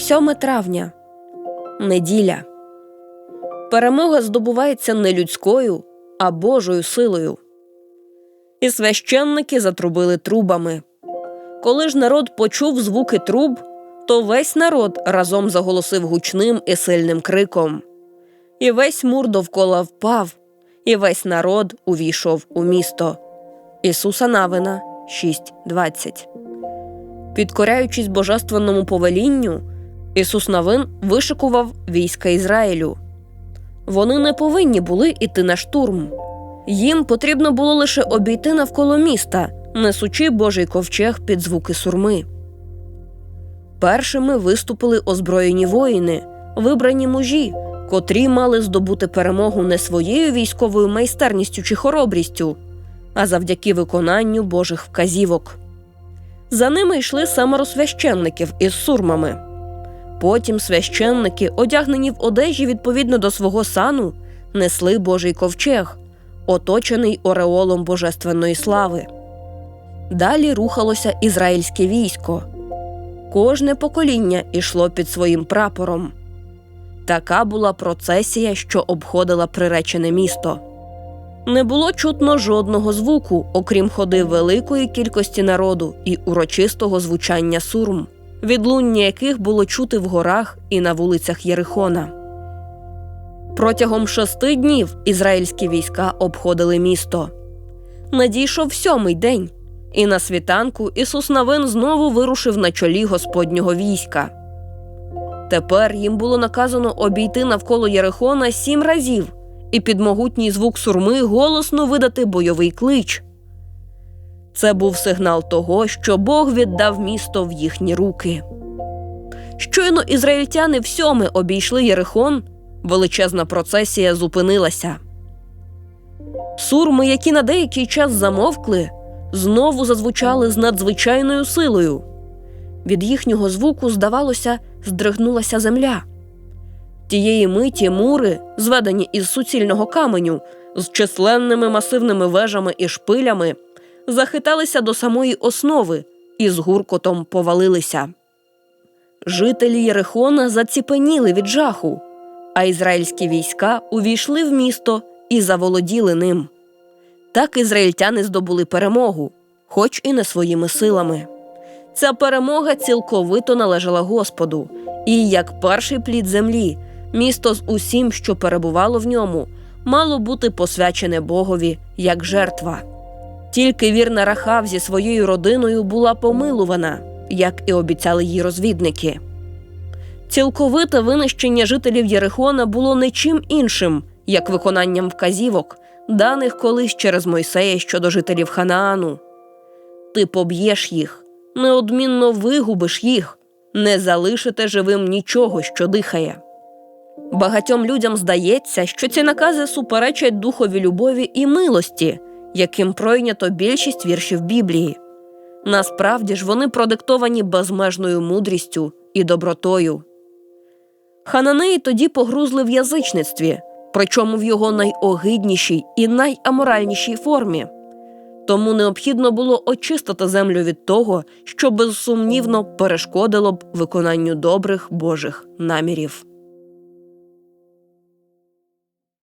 7 травня. Неділя. Перемога здобувається не людською, а Божою силою. І священники затрубили трубами. Коли ж народ почув звуки труб, то весь народ разом заголосив гучним і сильним криком. І весь мур довкола впав, і весь народ увійшов у місто. Ісуса Навина 6.20 Підкоряючись божественному повелінню, Ісус Навин вишикував війська Ізраїлю. Вони не повинні були йти на штурм. Їм потрібно було лише обійти навколо міста, несучи Божий ковчег під звуки сурми. Першими виступили озброєні воїни, вибрані мужі, котрі мали здобути перемогу не своєю військовою майстерністю чи хоробрістю, а завдяки виконанню Божих вказівок. За ними йшли семеро священників із сурмами. Потім священники, одягнені в одежі відповідно до свого сану, несли Божий ковчег, оточений ореолом божественної слави. Далі рухалося ізраїльське військо. Кожне покоління йшло під своїм прапором. Така була процесія, що обходила приречене місто. Не було чутно жодного звуку, окрім ходи великої кількості народу і урочистого звучання сурм, відлуння яких було чути в горах і на вулицях Єрихона. Протягом шести днів ізраїльські війська обходили місто. Надійшов сьомий день, і на світанку Ісус Навин знову вирушив на чолі Господнього війська. Тепер їм було наказано обійти навколо Єрихона сім разів і під могутній звук сурми голосно видати бойовий клич. Це був сигнал того, що Бог віддав місто в їхні руки. Щойно ізраїльтяни всьоми обійшли Єрихон, величезна процесія зупинилася. Сурми, які на деякий час замовкли, знову зазвучали з надзвичайною силою. Від їхнього звуку, здавалося, здригнулася земля. Тієї миті мури, зведені із суцільного каменю, з численними масивними вежами і шпилями, захиталися до самої основи і з гуркотом повалилися. Жителі Єрихона заціпеніли від жаху, а ізраїльські війська увійшли в місто і заволоділи ним. Так ізраїльтяни здобули перемогу, хоч і не своїми силами. Ця перемога цілковито належала Господу, і як перший плід землі, місто з усім, що перебувало в ньому, мало бути посвячене Богові як жертва. Тільки вірна Рахав зі своєю родиною була помилувана, як і обіцяли їй розвідники. Цілковите винищення жителів Єрихона було не чим іншим, як виконанням вказівок, даних колись через Мойсея щодо жителів Ханаану. Ти поб'єш їх, неодмінно вигубиш їх, не залишите живим нічого, що дихає. Багатьом людям здається, що ці накази суперечать духові любові і милості, яким пройнято більшість віршів Біблії. Насправді ж вони продиктовані безмежною мудрістю і добротою. Хананеї тоді погрузли в язичництві, причому в його найогиднішій і найаморальнішій формі. Тому необхідно було очистити землю від того, що безсумнівно перешкодило б виконанню добрих Божих намірів.